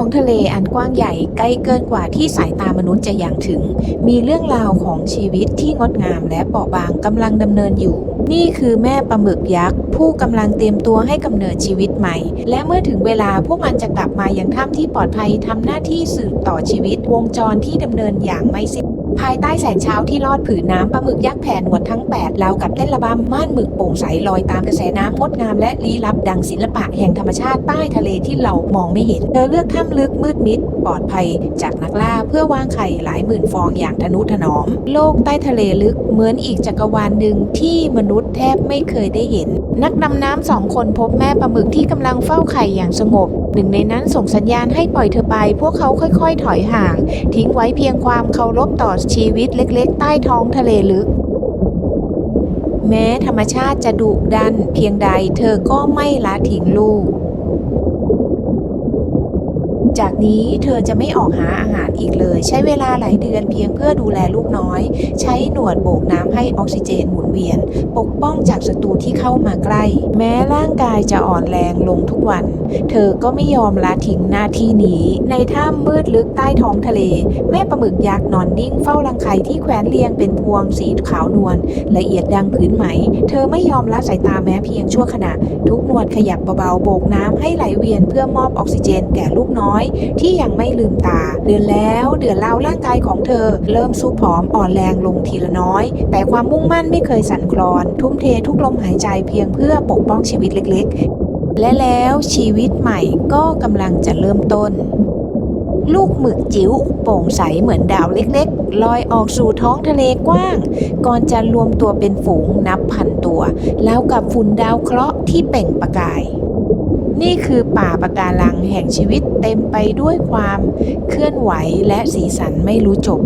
ท้องทะเลอันกว้างใหญ่ใกล้เกินกว่าที่สายตามนุษย์จะยังถึง มีเรื่องราวของชีวิตที่งดงามและเปราะบางกำลังดำเนินอยู่นี่คือแม่ปลาหมึกยักษ์ ผู้กำลังเตรียมตัวให้กำเนิดชีวิตใหม่ และเมื่อถึงเวลาพวกมันจะกลับมายังถ้ำที่ปลอดภัยทำหน้าที่สืบต่อชีวิต วงจรที่ดำเนินอย่างไม่สิ้นภายใต้แสงเช้าที่ลอดผืนน้ำปลาหมึกยักษ์แผ่หนวดทั้ง8ราวกับเต้นระบำม่านหมึกโปร่งใสลอยตามกระแสน้ำงดงามและลี้ลับดังศิลปะแห่งธรรมชาติใต้ทะเลที่เรามองไม่เห็น เธอเลือกถ้ำลึกมืดมิด ปลอดภัยจากนักล่าเพื่อวางไข่หลายหมื่นฟองอย่างทนุถนอม โลกใต้ทะเลลึกเหมือนอีกจักรวาลหนึ่งที่มนุษย์แทบไม่เคยได้เห็น นักดำน้ำสองคนพบแม่ปลาหมึกที่กำลังเฝ้าไข่อย่างสงบ หนึ่งในนั้นส่งสัญญาณให้ปล่อยเธอไป พวกเขาค่อยๆ ถอยห่าง ทิ้งไว้เพียงความเคารพต่อชีวิตเล็ก ๆ ใต้ท้องทะเลลึก แม้ธรรมชาติจะดุดัน เพียงใดเธอก็ไม่ละทิ้งลูก จากนี้เธอจะไม่ออกหาอาหารอีกเลย ใช้เวลาหลายเดือนเพียงเพื่อดูแลลูกน้อย ใช้หนวดโบกน้ำให้ออกซิเจนหมุนเวียน ปกป้องจากศัตรูที่เข้ามาใกล้ แม้ร่างกายจะอ่อนแรงลงทุกวัน เธอก็ไม่ยอมละทิ้งหน้าที่นี้ ในถ้ำมืดลึกใต้ท้องทะเล แม่ปลาหมึกยักษ์นอนนิ่งเฝ้ารังไข่ที่แขวนเรียงเป็นพวงสีขาวนวลละเอียดดังผืนไหม เธอไม่ยอมละสายตาแม้เพียงชั่วขณะ ทุกหนวดขยับเบาๆโบกน้ำให้ไหลเวียนเพื่อมอบออกซิเจนแก่ลูกน้อยที่ยังไม่ลืมตา เดือนแล้วเดือนเล่าร่างกายของเธอ เริ่มซุบผอมอ่อนแรงลงทีละน้อย แต่ความมุ่งมั่นไม่เคยสั่นคลอน ทุ่มเททุกลมหายใจเพียงเพื่อปกป้องชีวิตเล็กๆ และแล้วชีวิตใหม่ก็กำลังจะเริ่มต้นลูกหมึกจิ๋วโปร่งใสเหมือนดาวเล็กๆ ลอยออกสู่ท้องทะเลกว้าง ก่อนจะรวมตัวเป็นฝูงนับพันตัว แล้วกับฝุ่นดาวเคราะห์ที่เป่งประกาย นี่คือป่าปะการังแห่งชีวิตเต็มไปด้วยความเคลื่อนไหวและสีสันไม่รู้จบ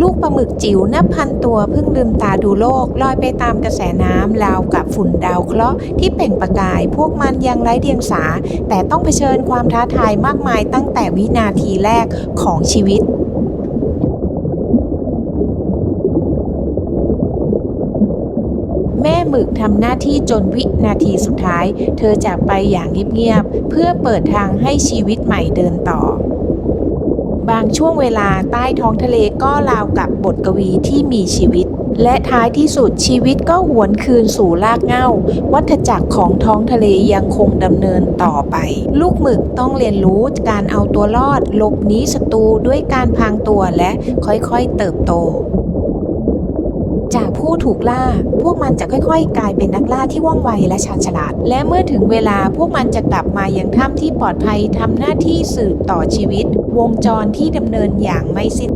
ลูกปลาหมึกจิ๋วนับพันตัวเพิ่งลืมตาดูโลกลอยไปตามกระแสน้ำราวกับฝุ่นดาวเคราะห์ที่เปล่งประกาย พวกมันยังไร้เดียงสา แต่ต้องเผชิญความท้าทายมากมายตั้งแต่วินาทีแรกของชีวิต แม่หมึกทำหน้าที่จนวินาทีสุดท้าย เธอจากไปอย่างเงียบๆเพื่อเปิดทางให้ชีวิตใหม่เดินต่อ บางช่วงเวลาใต้ท้องทะเลก็ราวกับบทกวีที่มีชีวิต และท้ายที่สุดชีวิตก็หวนคืนสู่รากเหง้า วัฏจักรของท้องทะเลยังคงดำเนินต่อไป ลูกหมึกต้องเรียนรู้การเอาตัวรอดหลบหนีศัตรูด้วยการพรางตัวและค่อยๆเติบโต จากผู้ถูกล่า พวกมันจะค่อยๆ กลายเป็นนักล่าที่ว่องไวและชาญฉลาด และเมื่อถึงเวลาพวกมันจะกลับมายังถ้ำที่ปลอดภัยทำหน้าที่สืบต่อชีวิต วงจรที่ดำเนินอย่างไม่สิ้น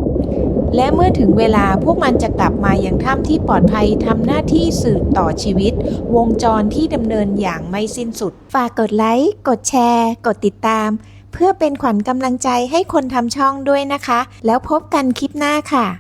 และเมื่อถึงเวลาพวกมันจะกลับมายังถ้ำที่ปลอดภัยทำหน้าที่สืบต่อชีวิต วงจรที่ดำเนินอย่างไม่สิ้นสุด ฝากกดไลค์ กดแชร์ กดติดตาม เพื่อเป็นขวัญกำลังใจให้คนทำช่องด้วยนะคะ แล้วพบกันคลิปหน้าค่ะ